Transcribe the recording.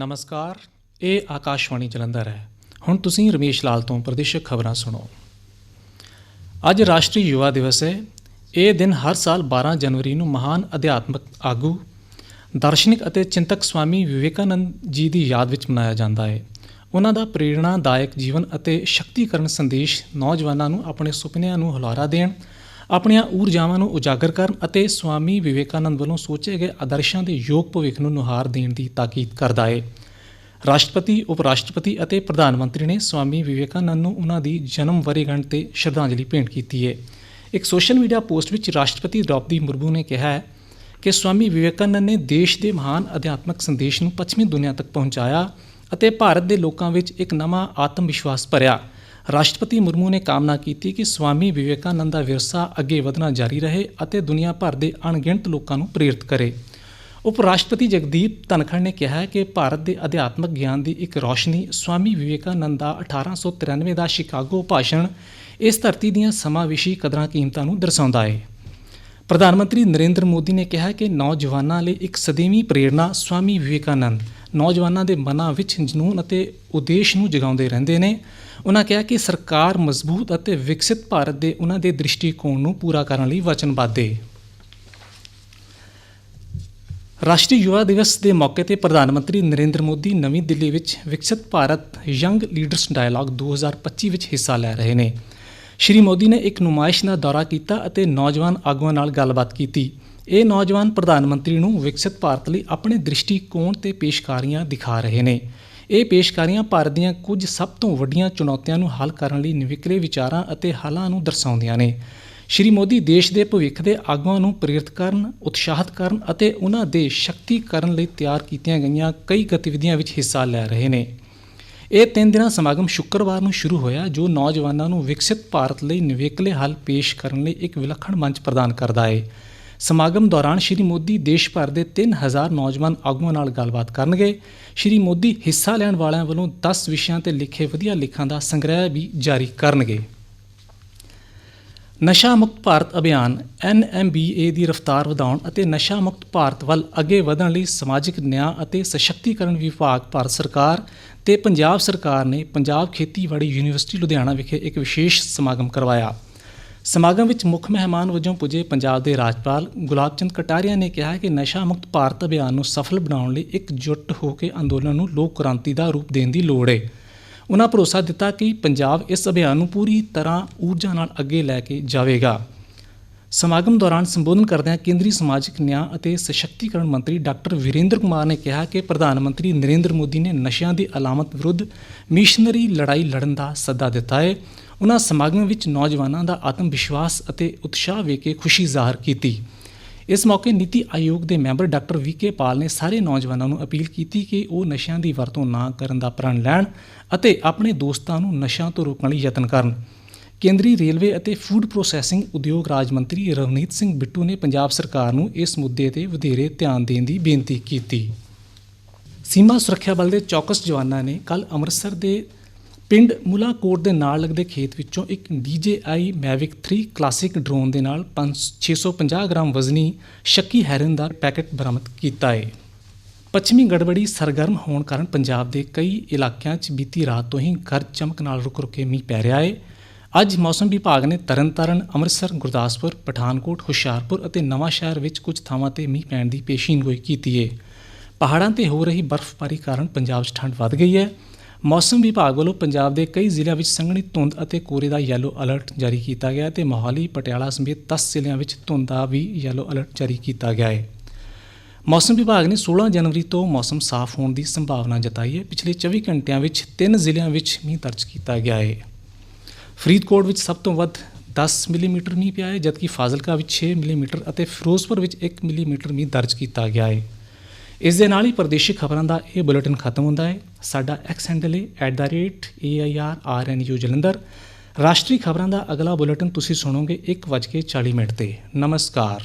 ਨਮਸਕਾਰ, ਇਹ ਆਕਾਸ਼ਵਾਣੀ ਜਲੰਧਰ ਹੈ। ਹੁਣ ਤੁਸੀਂ ਰਮੇਸ਼ ਲਾਲ ਤੋਂ ਪ੍ਰਦੇਸ਼ਕ ਖਬਰਾਂ ਸੁਣੋ। ਅੱਜ ਰਾਸ਼ਟਰੀ ਯੁਵਾ ਦਿਵਸ ਹੈ। ਇਹ ਦਿਨ ਹਰ ਸਾਲ 12 ਜਨਵਰੀ ਨੂੰ ਮਹਾਨ ਅਧਿਆਤਮਕ ਆਗੂ, ਦਾਰਸ਼ਨਿਕ ਅਤੇ ਚਿੰਤਕ ਸਵਾਮੀ ਵਿਵੇਕਾਨੰਦ ਜੀ ਦੀ ਯਾਦ ਵਿੱਚ ਮਨਾਇਆ ਜਾਂਦਾ ਹੈ। ਉਹਨਾਂ ਦਾ ਪ੍ਰੇਰਣਾਦਾਇਕ ਜੀਵਨ ਅਤੇ ਸ਼ਕਤੀਕਰਨ ਸੰਦੇਸ਼ ਨੌਜਵਾਨਾਂ ਨੂੰ ਆਪਣੇ ਸੁਪਨਿਆਂ ਨੂੰ ਹੁਲਾਰਾ ਦੇਣ ਆਪਣੀਆਂ ਊਰਜਾਵਾਂ ਨੂੰ ਉਜਾਗਰ ਕਰਨ ਅਤੇ ਸਵਾਮੀ ਵਿਵੇਕਾਨੰਦ ਵੱਲੋਂ ਸੋਚੇ ਗਏ ਆਦਰਸ਼ਾਂ ਦੇ ਯੋਗ ਭਵਿੱਖ ਨੂੰ ਨੁਹਾਰ ਦੇਣ ਦੀ ਤਾਕੀਦ ਕਰਦਾ ਹੈ ਰਾਸ਼ਟਰਪਤੀ ਉਪ ਰਾਸ਼ਟਰਪਤੀ ਅਤੇ ਪ੍ਰਧਾਨ ਮੰਤਰੀ ਨੇ ਸਵਾਮੀ ਵਿਵੇਕਾਨੰਦ ਨੂੰ ਉਹਨਾਂ ਦੀ ਜਨਮ ਵਰੇਗੰਢ ਤੇ ਸ਼ਰਧਾਂਜਲੀ ਭੇਂਟ ਕੀਤੀ ਹੈ ਇੱਕ ਸੋਸ਼ਲ ਮੀਡੀਆ ਪੋਸਟ ਵਿੱਚ ਰਾਸ਼ਟਰਪਤੀ ਦ੍ਰੌਪਦੀ ਮੁਰਮੂ ਨੇ ਕਿਹਾ ਹੈ ਕਿ ਸਵਾਮੀ ਵਿਵੇਕਾਨੰਦ ਨੇ ਦੇਸ਼ ਦੇ ਮਹਾਨ ਅਧਿਆਤਮਕ ਸੰਦੇਸ਼ ਨੂੰ ਪੱਛਮੀ ਦੁਨੀਆ ਤੱਕ ਪਹੁੰਚਾਇਆ ਅਤੇ ਭਾਰਤ ਦੇ ਲੋਕਾਂ ਵਿੱਚ ਇੱਕ ਨਵਾਂ ਆਤਮ ਵਿਸ਼ਵਾਸ ਭਰਿਆ। ਰਾਸ਼ਟਰਪਤੀ ਮੁਰਮੂ ਨੇ ਕਾਮਨਾ ਕੀਤੀ ਕਿ ਸਵਾਮੀ ਵਿਵੇਕਾਨੰਦ ਦਾ ਵਿਰਸਾ ਅੱਗੇ ਵਧਣਾ ਜਾਰੀ ਰਹੇ ਅਤੇ ਦੁਨੀਆ ਭਰ ਦੇ ਅਣਗਿਣਤ ਲੋਕਾਂ ਨੂੰ ਪ੍ਰੇਰਿਤ ਕਰੇ। ਉਪ ਰਾਸ਼ਟਰਪਤੀ ਜਗਦੀਪ ਧਨਖੜ ਨੇ ਕਿਹਾ ਕਿ ਭਾਰਤ ਦੇ ਅਧਿਆਤਮਕ ਗਿਆਨ ਦੀ ਇੱਕ ਰੌਸ਼ਨੀ ਸਵਾਮੀ ਵਿਵੇਕਾਨੰਦ ਦਾ 1893 ਦਾ ਸ਼ਿਕਾਗੋ ਭਾਸ਼ਣ ਇਸ ਧਰਤੀ ਦੀਆਂ ਸਮਾਵੇਸ਼ੀ ਕਦਰਾਂ ਕੀਮਤਾਂ ਨੂੰ ਦਰਸਾਉਂਦਾ ਹੈ। ਪ੍ਰਧਾਨ ਮੰਤਰੀ ਨਰਿੰਦਰ ਮੋਦੀ ਨੇ ਕਿਹਾ ਕਿ ਨੌਜਵਾਨਾਂ ਲਈ ਇੱਕ ਸਦੀਵੀ ਪ੍ਰੇਰਣਾ ਸਵਾਮੀ ਵਿਵੇਕਾਨੰਦ ਨੌਜਵਾਨਾਂ ਦੇ ਮਨਾਂ ਵਿੱਚ ਜਨੂਨ ਅਤੇ ਉਦੇਸ਼ ਨੂੰ ਜਗਾਉਂਦੇ ਰਹਿੰਦੇ ਨੇ। ਉਹਨਾਂ ਕਿਹਾ ਕਿ ਸਰਕਾਰ ਮਜ਼ਬੂਤ ਅਤੇ ਵਿਕਸਿਤ ਭਾਰਤ ਦੇ ਉਹਨਾਂ ਦੇ ਦ੍ਰਿਸ਼ਟੀਕੋਣ ਨੂੰ ਪੂਰਾ ਕਰਨ ਲਈ ਵਚਨਬੱਧ ਹੈ ਰਾਸ਼ਟਰੀ ਯੁਵਾ ਦਿਵਸ ਦੇ ਮੌਕੇ ਤੇ ਪ੍ਰਧਾਨ ਮੰਤਰੀ ਨਰਿੰਦਰ ਮੋਦੀ ਨਵੀਂ ਦਿੱਲੀ ਵਿੱਚ ਵਿਕਸਿਤ ਭਾਰਤ ਯੰਗ ਲੀਡਰਸ ਡਾਇਲਾਗ 2025 ਵਿੱਚ ਹਿੱਸਾ ਲੈ ਰਹੇ ਨੇ। ਸ਼੍ਰੀ ਮੋਦੀ ਨੇ ਇੱਕ ਨੁਮਾਇਸ਼ ਦਾ ਦੌਰਾ ਕੀਤਾ ਅਤੇ ਨੌਜਵਾਨ ਆਗੂਆਂ ਨਾਲ ਗੱਲਬਾਤ ਕੀਤੀ। ਇਹ ਨੌਜਵਾਨ ਪ੍ਰਧਾਨ ਮੰਤਰੀ ਨੂੰ ਵਿਕਸਿਤ ਭਾਰਤ ਲਈ ਆਪਣੇ ਦ੍ਰਿਸ਼ਟੀਕੋਣ ਤੇ ਪੇਸ਼ਕਾਰੀਆਂ ਦਿਖਾ ਰਹੇ ਨੇ। ਇਹ ਪੇਸ਼ਕਾਰੀਆਂ ਭਾਰਤ ਦੀਆਂ ਕੁਝ ਸਭ ਤੋਂ ਵੱਡੀਆਂ ਚੁਣੌਤੀਆਂ ਨੂੰ ਹੱਲ ਕਰਨ ਲਈ ਨਿਵਿਕਲੇ ਵਿਚਾਰਾਂ ਅਤੇ ਹੱਲਾਂ ਨੂੰ ਦਰਸਾਉਂਦੀਆਂ ਨੇ। ਸ਼੍ਰੀ ਮੋਦੀ ਦੇਸ਼ ਦੇ ਭਵਿੱਖ ਦੇ ਆਗੂਆਂ ਨੂੰ ਪ੍ਰੇਰਿਤ ਕਰਨ, ਉਤਸ਼ਾਹਿਤ ਕਰਨ ਅਤੇ ਉਹਨਾਂ ਦੇ ਸ਼ਕਤੀਕਰਨ ਲਈ ਤਿਆਰ ਕੀਤੀਆਂ ਗਈਆਂ ਕਈ ਗਤੀਵਿਧੀਆਂ ਵਿੱਚ ਹਿੱਸਾ ਲੈ ਰਹੇ ਨੇ। ਇਹ ਤਿੰਨ ਦਿਨਾਂ ਸਮਾਗਮ ਸ਼ੁੱਕਰਵਾਰ ਨੂੰ ਸ਼ੁਰੂ ਹੋਇਆ, ਜੋ ਨੌਜਵਾਨਾਂ ਨੂੰ ਵਿਕਸਿਤ ਭਾਰਤ ਲਈ ਨਿਵੇਕਲੇ ਹੱਲ ਪੇਸ਼ ਕਰਨ ਲਈ ਇੱਕ ਵਿਲੱਖਣ ਮੰਚ ਪ੍ਰਦਾਨ ਕਰਦਾ ਹੈ ਸਮਾਗਮ ਦੌਰਾਨ ਸ਼੍ਰੀ ਮੋਦੀ ਦੇਸ਼ ਭਰ ਦੇ 3000 ਨੌਜਵਾਨ ਆਗੂਆਂ ਨਾਲ ਗੱਲਬਾਤ ਕਰਨਗੇ। ਸ਼੍ਰੀ ਮੋਦੀ ਹਿੱਸਾ ਲੈਣ ਵਾਲਿਆਂ ਵੱਲੋਂ 10 ਵਿਸ਼ਿਆਂ ਤੇ ਲਿਖੇ ਵਧੀਆ ਲੇਖਾਂ ਦਾ ਸੰਗ੍ਰਹਿ ਵੀ ਜਾਰੀ ਕਰਨਗੇ। ਨਸ਼ਾ ਮੁਕਤ ਭਾਰਤ ਅਭਿਆਨ ਐਨਐਮਬੀਏ ਦੀ ਰਫ਼ਤਾਰ ਵਧਾਉਣ ਅਤੇ ਨਸ਼ਾ ਮੁਕਤ ਭਾਰਤ ਵੱਲ ਅੱਗੇ ਵਧਣ ਲਈ ਸਮਾਜਿਕ ਨਿਆਂ ਅਤੇ ਸਸ਼ਕਤੀਕਰਨ ਵਿਭਾਗ ਭਾਰਤ ਸਰਕਾਰ ਤੇ ਪੰਜਾਬ ਸਰਕਾਰ ਨੇ ਪੰਜਾਬ ਖੇਤੀਬਾੜੀ ਯੂਨੀਵਰਸਿਟੀ ਲੁਧਿਆਣਾ ਵਿਖੇ ਇੱਕ ਵਿਸ਼ੇਸ਼ ਸਮਾਗਮ ਕਰਵਾਇਆ। ਸਮਾਗਮ ਵਿੱਚ ਮੁੱਖ ਮਹਿਮਾਨ ਵਜੋਂ ਪੁੱਜੇ ਪੰਜਾਬ ਦੇ ਰਾਜਪਾਲ ਗੁਲਾਬ ਚੰਦ ਕਟਾਰੀਆ ਨੇ ਕਿਹਾ ਕਿ ਨਸ਼ਾ ਮੁਕਤ ਭਾਰਤ ਅਭਿਆਨ ਨੂੰ ਸਫਲ ਬਣਾਉਣ ਲਈ ਇਕਜੁੱਟ ਹੋ ਕੇ ਅੰਦੋਲਨ ਨੂੰ ਲੋਕ ਕ੍ਰਾਂਤੀ ਦਾ ਰੂਪ ਦੇਣ ਦੀ ਲੋੜ ਹੈ ਉਹਨਾਂ ਭਰੋਸਾ ਦਿੱਤਾ ਕਿ ਪੰਜਾਬ ਇਸ ਅਭਿਆਨ ਨੂੰ ਪੂਰੀ ਤਰ੍ਹਾਂ ਊਰਜਾ ਨਾਲ ਅੱਗੇ ਲੈ ਕੇ ਜਾਵੇਗਾ। ਸਮਾਗਮ ਦੌਰਾਨ ਸੰਬੋਧਨ ਕਰਦਿਆਂ ਕੇਂਦਰੀ ਸਮਾਜਿਕ ਨਿਆਂ ਅਤੇ ਸਸ਼ਕਤੀਕਰਨ ਮੰਤਰੀ ਡਾਕਟਰ ਵੀਰੇਂਦਰ ਕੁਮਾਰ ਨੇ ਕਿਹਾ ਕਿ ਪ੍ਰਧਾਨ ਮੰਤਰੀ ਨਰਿੰਦਰ ਮੋਦੀ ਨੇ ਨਸ਼ਿਆਂ ਦੀ ਅਲਾਮਤ ਵਿਰੁੱਧ ਮਿਸ਼ਨਰੀ ਲੜਾਈ ਲੜਨ ਦਾ ਸੱਦਾ ਦਿੱਤਾ ਹੈ ਉਹਨਾਂ ਸਮਾਗਮ ਵਿੱਚ ਨੌਜਵਾਨਾਂ ਦਾ ਆਤਮ ਵਿਸ਼ਵਾਸ ਅਤੇ ਉਤਸ਼ਾਹ ਵੇਖ ਕੇ ਖੁਸ਼ੀ ਜ਼ਾਹਰ ਕੀਤੀ। ਇਸ ਮੌਕੇ ਨੀਤੀ ਆਯੋਗ ਦੇ ਮੈਂਬਰ ਡਾਕਟਰ ਵੀਕੇ ਪਾਲ ਨੇ ਸਾਰੇ ਨੌਜਵਾਨਾਂ ਨੂੰ ਅਪੀਲ ਕੀਤੀ ਕਿ ਉਹ ਨਸ਼ਿਆਂ ਦੀ ਵਰਤੋਂ ਨਾ ਕਰਨ ਦਾ ਪ੍ਰਣ ਲੈਣ ਅਤੇ ਆਪਣੇ ਦੋਸਤਾਂ ਨੂੰ ਨਸ਼ਿਆਂ ਤੋਂ ਰੋਕਣ ਲਈ ਯਤਨ ਕਰਨ। ਕੇਂਦਰੀ ਰੇਲਵੇ ਅਤੇ ਫੂਡ ਪ੍ਰੋਸੈਸਿੰਗ ਉਦਯੋਗ ਰਾਜ ਮੰਤਰੀ ਰਵਨੀਤ ਸਿੰਘ ਬਿੱਟੂ ਨੇ ਪੰਜਾਬ ਸਰਕਾਰ ਨੂੰ ਇਸ ਮੁੱਦੇ ਤੇ ਵਧੇਰੇ ਧਿਆਨ ਦੇਣ ਦੀ ਬੇਨਤੀ ਕੀਤੀ। ਸੀਮਾ ਸੁਰੱਖਿਆ ਬਲ ਦੇ ਚੌਕਸ ਜਵਾਨਾਂ ਨੇ ਕੱਲ ਅੰਮ੍ਰਿਤਸਰ ਦੇ ਪਿੰਡ ਮੁਲਾਕੋਟ ਦੇ ਨਾਲ ਲੱਗਦੇ ਖੇਤ ਵਿੱਚੋਂ ਇੱਕ DJI Mavic 3 ਕਲਾਸਿਕ ਡਰੋਨ ਦੇ ਨਾਲ 650 ਗ੍ਰਾਮ ਵਜ਼ਨੀ ਸ਼ੱਕੀ ਹੈਰਨ ਦਾ ਪੈਕੇਟ ਬਰਾਮਦ ਕੀਤਾ ਹੈ ਪੱਛਮੀ ਗੜਬੜੀ ਸਰਗਰਮ ਹੋਣ ਕਾਰਨ ਪੰਜਾਬ ਦੇ ਕਈ ਇਲਾਕਿਆਂ 'ਚ ਬੀਤੀ ਰਾਤ ਤੋਂ ਹੀ ਗਰਜ ਚਮਕ ਨਾਲ ਰੁਕ-ਰੁਕੇ ਮੀਂਹ ਪੈ ਰਿਹਾ ਹੈ ਅੱਜ ਮੌਸਮ ਵਿਭਾਗ ਨੇ ਤਰਨਤਾਰਨ, ਅੰਮ੍ਰਿਤਸਰ, ਗੁਰਦਾਸਪੁਰ, ਪਠਾਨਕੋਟ, ਹੁਸ਼ਿਆਰਪੁਰ ਅਤੇ ਨਵਾਂ ਸ਼ਹਿਰ ਵਿੱਚ ਕੁਝ ਥਾਵਾਂ ਤੇ ਮੀਂਹ ਪੈਣ ਦੀ ਪੇਸ਼ੀਨਗੋਈ ਕੀਤੀ ਹੈ ਪਹਾੜਾਂ ਤੇ ਹੋ ਰਹੀ ਬਰਫ਼ਬਾਰੀ ਕਾਰਨ ਪੰਜਾਬ 'ਚ ਠੰਡ ਵੱਧ ਗਈ ਹੈ ਮੌਸਮ ਵਿਭਾਗ ਵੱਲੋਂ ਪੰਜਾਬ ਦੇ ਕਈ ਜ਼ਿਲ੍ਹਿਆਂ ਵਿੱਚ ਸੰਘਣੀ ਧੁੰਦ ਅਤੇ ਕੋਰੇ ਦਾ ਯੈਲੋ ਅਲਰਟ ਜਾਰੀ ਕੀਤਾ ਗਿਆ ਹੈ ਤੇ ਮੋਹਾਲੀ, ਪਟਿਆਲਾ ਸਮੇਤ 10 ਜ਼ਿਲ੍ਹਿਆਂ ਵਿੱਚ ਧੁੰਦ ਦਾ ਵੀ ਯੈਲੋ ਅਲਰਟ ਜਾਰੀ ਕੀਤਾ ਗਿਆ ਹੈ। ਮੌਸਮ ਵਿਭਾਗ ਨੇ 16 ਜਨਵਰੀ ਤੋਂ ਮੌਸਮ ਸਾਫ਼ ਹੋਣ ਦੀ ਸੰਭਾਵਨਾ ਜਤਾਈ ਹੈ। ਪਿਛਲੇ 24 ਘੰਟਿਆਂ ਵਿੱਚ ਤਿੰਨ ਜ਼ਿਲ੍ਹਿਆਂ ਵਿੱਚ ਮੀਂਹ ਦਰਜ ਕੀਤਾ ਗਿਆ ਹੈ। ਫਰੀਦਕੋਟ ਵਿੱਚ ਸਭ ਤੋਂ ਵੱਧ 10 ਮਿਲੀਮੀਟਰ ਮੀਂਹ ਪਿਆ ਹੈ, ਜਦਕਿ ਫਾਜ਼ਿਲਕਾ ਵਿੱਚ 6 ਮਿਲੀਮੀਟਰ ਅਤੇ ਫਿਰੋਜ਼ਪੁਰ ਵਿੱਚ 1 ਮਿਲੀਮੀਟਰ ਮੀਂਹ ਦਰਜ ਕੀਤਾ ਗਿਆ ਹੈ। ਇਸ ਦੇ ਨਾਲ ਹੀ ਪ੍ਰਦੇਸ਼ਿਕ ਖਬਰਾਂ ਦਾ ਇਹ ਬੁਲੇਟਿਨ ਖਤਮ ਹੁੰਦਾ ਹੈ। ਸਾਡਾ ਐਕਸ ਹੈਂਡਲ ਹੈ @airrnu ਜਲੰਧਰ। ਰਾਸ਼ਟਰੀ ਖਬਰਾਂ ਦਾ ਅਗਲਾ ਬੁਲੇਟਿਨ ਤੁਸੀਂ ਸੁਣੋਗੇ 1:40 ਮਿੰਟ ਤੇ। ਨਮਸਕਾਰ।